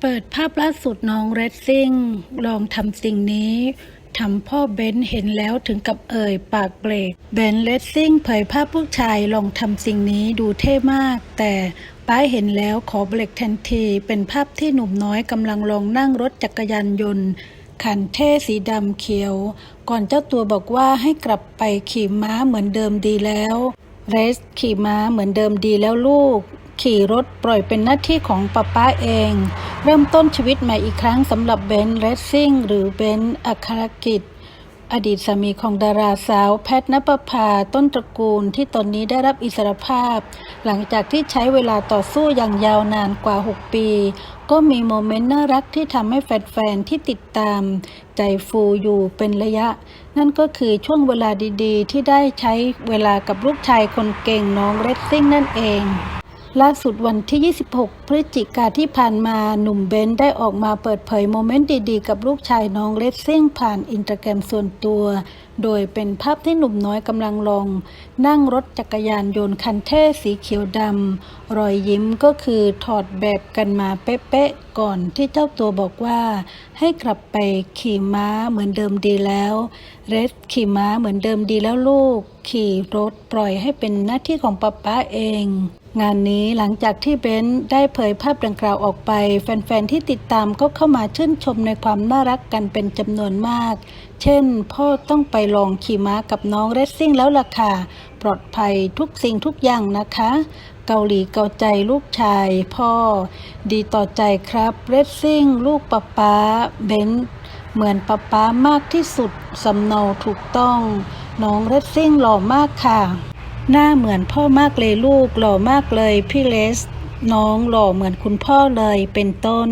เปิดภาพล่าสุดน้องเรดซิ่ง ลองทำสิ่งนี้ทำพ่อเบนซ์เห็นแล้วถึงกับเอ่ยปากเบรกเบนซ์เรดซิ่งเผยภาพลูกชายลองทำสิ่งนี้ดูเท่มาก แต่ป้าเห็นแล้วขอเบรกทันที เป็นภาพที่หนุ่มน้อยกำลังลองนั่งรถจักรยานยนต์คันเท่สีดำเขียว ก่อนเจ้าตัวบอกว่าให้กลับไปขี่ม้าเหมือนเดิมดีแล้ว เรสขี่ม้าเหมือนเดิมดีแล้วลูก ขี่รถปล่อยเป็นหน้าที่ของป้าป้าเอง เริ่มต้นชีวิตใหม่อีกครั้งสำหรับเบนซ์เรสซิ่งหรือเบนซ์อัครกิจ อดีตสามีของดาราสาวแพทนปภาต้นตระกูลที่ตอนนี้ได้รับอิสรภาพ หลังจากที่ใช้เวลาต่อสู้อย่างยาวนานกว่า 6 ปี ก็มีโมเมนต์น่ารักที่ทำให้แฟนๆที่ติดตาม ใจฟูอยู่เป็นระยะ นั่นก็คือช่วงเวลาดีๆ ที่ได้ใช้เวลากับลูกชายคนเก่งน้องเรดซิ่งนั่นเอง ล่าสุดวันที่ 26 พฤศจิกาที่ผ่านมาหนุ่มเบนได้ออกมาเปิดเผยโมเมนต์ดีๆ กับลูกชายน้องเลสซิ่งผ่านอินสตาแกรมส่วนตัว โดยเป็นภาพที่หนุ่มน้อยกำลังลอง นั่งรถจักรยานยนต์คันเท่สีเขียวดำรอยยิ้มก็คือถอดแบบกันมาเป๊ะๆก่อนที่เจ้าตัวบอกว่า ให้กลับไปขี่ม้าเหมือนเดิมดีแล้วเรสขี่ม้าเหมือนเดิมดีแล้วลูก ขี่รถปล่อยให้เป็นหน้าที่ของป๊าป๊าเองงานนี้หลังจากที่เบนซ์ได้เผยภาพดังกล่าวออกไป แฟน ๆ ที่ติดตามก็เข้ามาชื่นชมในความน่ารักกันเป็นจำนวนมาก เช่น พ่อต้องไปลองขี่ม้ากับน้องเรซซิ่งแล้วล่ะค่ะ ปลอดภัยทุกสิ่งทุกอย่างนะคะ เกาหลีเกาใจลูกชายพ่อ ดีต่อใจครับเรซซิ่งลูกป๊าป๊าเบนซ์เหมือนป๊าป๊ามากที่สุด สำเนาถูกต้อง น้องเรซซิ่งหล่อมากค่ะ หน้าเหมือนพ่อมากเลยลูกหล่อมากเลยพี่เลส น้องหล่อเหมือนคุณพ่อเลยเป็นต้น